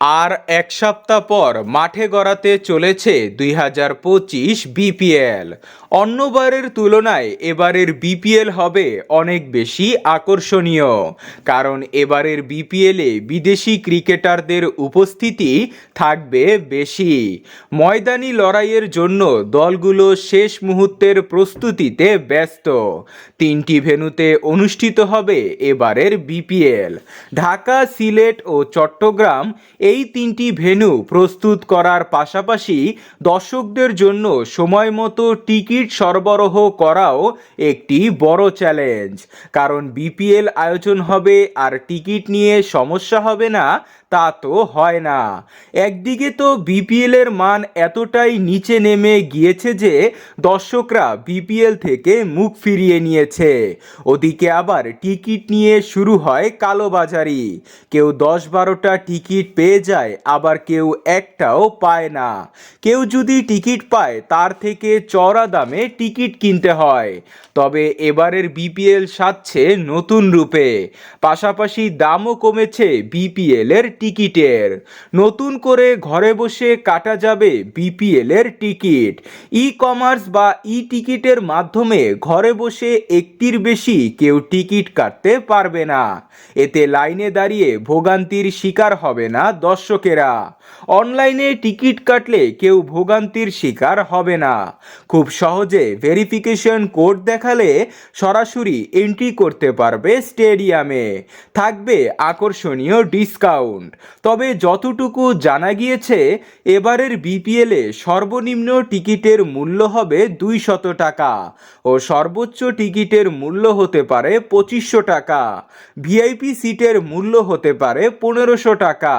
আর এক সপ্তাহ পর মাঠে গড়াতে চলেছে দুই হাজার পঁচিশ বিপিএল। অন্যবারের তুলনায় এবারের বিপিএল হবে অনেক বেশি আকর্ষণীয়, কারণ এবারের বিপিএলে বিদেশি ক্রিকেটারদের উপস্থিতি থাকবে বেশি। ময়দানি লড়াইয়ের জন্য দলগুলো শেষ মুহূর্তের প্রস্তুতিতে ব্যস্ত। তিনটি ভেন্যুতে অনুষ্ঠিত হবে এবারের বিপিএল। ঢাকা, সিলেট ও চট্টগ্রাম এই তিনটি ভেন্যু প্রস্তুত করার পাশাপাশি দর্শকদের জন্য সময় মতো টিকিট সরবরাহ করাও একটি বড় চ্যালেঞ্জ। কারণ বিপিএল আয়োজন হবে আর টিকিট নিয়ে সমস্যা হবে না, তা তো হয় না। একদিকে তো বিপিএল এর মান এতটাই নিচে নেমে গিয়েছে যে দর্শকরা বিপিএল থেকে মুখ ফিরিয়ে নিয়েছে। ওদিকে আবার টিকিট নিয়ে শুরু হয় কালোবাজারি। কেউ দশ বারোটা টিকিট পেয়ে যায়, আবার কেউ একটাও পায় না। কেউ যদি টিকিট পায়, তার থেকে চড়া দামে টিকিট কিনতে হয়। তবে এবারের বিপিএল সাজছে নতুন রূপে। পাশাপাশি দামও কমেছে বিপিএল এর টিকিটের। নতুন করে ঘরে বসে কাটা যাবে বিপিএল এর টিকিট। ই কমার্স বা ই টিকিটের মাধ্যমে ঘরে বসে একটির বেশি কেউ টিকিট কাটতে পারবে না। এতে লাইনে দাঁড়িয়ে ভোগান্তির শিকার হবে না দর্শকেরা। অনলাইনে টিকিট কাটলে কেউ ভোগান্তির শিকার হবে না। খুব সহজে ভেরিফিকেশন কোড দেখালে সরাসরি এন্ট্রি করতে পারবে স্টেডিয়ামে। থাকবে আকর্ষণীয় ডিসকাউন্ট। তবে যতটুকু জানা গিয়েছে, এবারের বিপিএলে সর্বনিম্ন টিকিটের মূল্য হবে দুই শত টাকা ও সর্বোচ্চ টিকিটের মূল্য হতে পারে পঁচিশশো টাকা। ভিআইপি সিটের মূল্য হতে পারে পনেরোশো টাকা।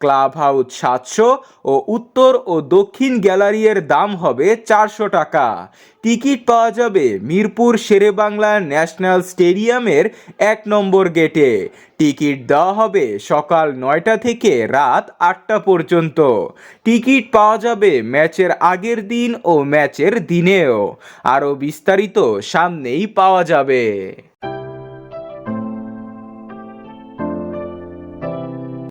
ক্লাব হাউস সাতশো ও উত্তর ও দক্ষিণ গ্যালারির দাম হবে চারশো টাকা। টিকিট পাওয়া যাবে মিরপুর শেরেবাংলা ন্যাশনাল স্টেডিয়ামের এক নম্বর গেটে। টিকিট দেওয়া হবে সকাল নয়টা থেকে রাত আটটা পর্যন্ত। টিকিট পাওয়া যাবে ম্যাচের আগের দিন ও ম্যাচের দিনেও। আরও বিস্তারিত সামনেই পাওয়া যাবে।